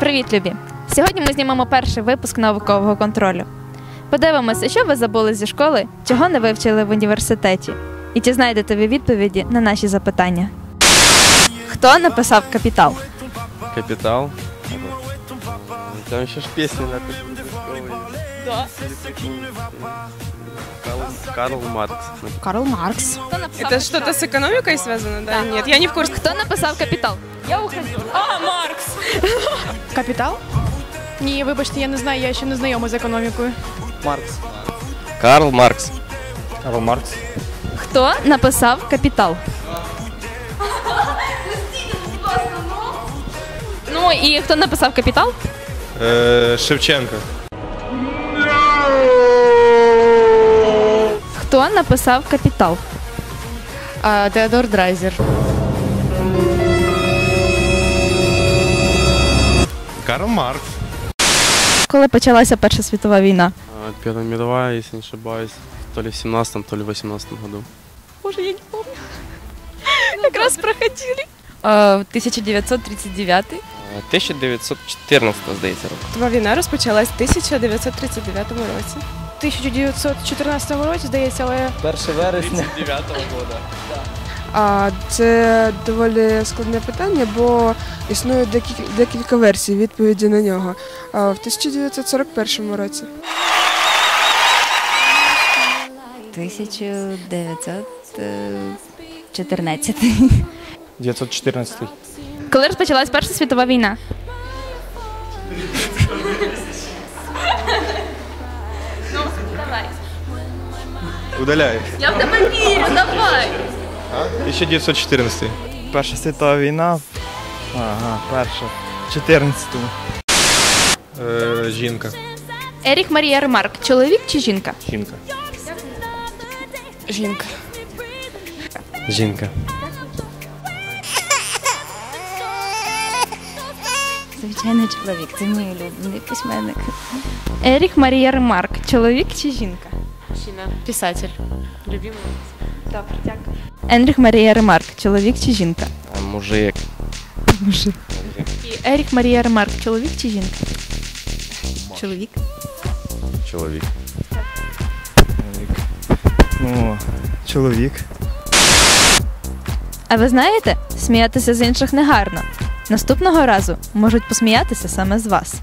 Привіт, любі! Сьогодні ми знімемо перший випуск наукового контролю. Подивимося, що ви забули зі школи, чого не вивчили в університеті, і чи знайдете ви відповіді на наші запитання. Хто написав капітал? Капитал. Там еще ж песни написаны. Да. Карл, Карл Маркс. Карл Маркс. Хто написав Это что-то с экономикой связано, да? Нет, я не в курсе. Хто написав капітал? Я ухожу. А, Маркс! Капітал? Ні, вибачте, я не знаю, я ще не знайома з економікою. Карл Маркс. Карл Маркс. Хто написав капітал? Ну і хто написав капітал? Е, Шевченко. Хто написав капітал? А, Теодор Драйзер. Карл Маркс. Коли почалася Перша світова війна? А, Первая мировая, если не ошибаюсь, то ли в 17 то ли в 18 году. Боже, я не помню. Как раз проходили. 1939 1914, здається, рок. Твоя війна розпочалась в 1939 році. 1914 році, здається, але 1 вересня. 9 года. А це доволі складне питання, бо існує декілька, версій відповіді на нього. А в 1941 році. 1914. 914. Коли розпочалась Перша світова війна? ну, давай. Удаляю. Я в тебе вірю, давай. 1914. Перша світова війна. Ага, перша. В 14-му. Е, жінка. Ерік Марія Ремарк. Чоловік чи жінка? Жінка. Жінка. Жінка. Звичайно, чоловік, це мій улюблений письменник. Ерік Марія Ремарк. Чоловік чи жінка? Писатель. Любимый. Добре, дякую. Енріх Марія Ремарк. Чоловік чи жінка? Мужик. Мужик. І Ерік Марія Ремарк. Чоловік чи жінка? Чоловік. Чоловік. Ну, чоловік. А ви знаєте, сміятися з інших негарно. Наступного разу можуть посміятися саме з вас.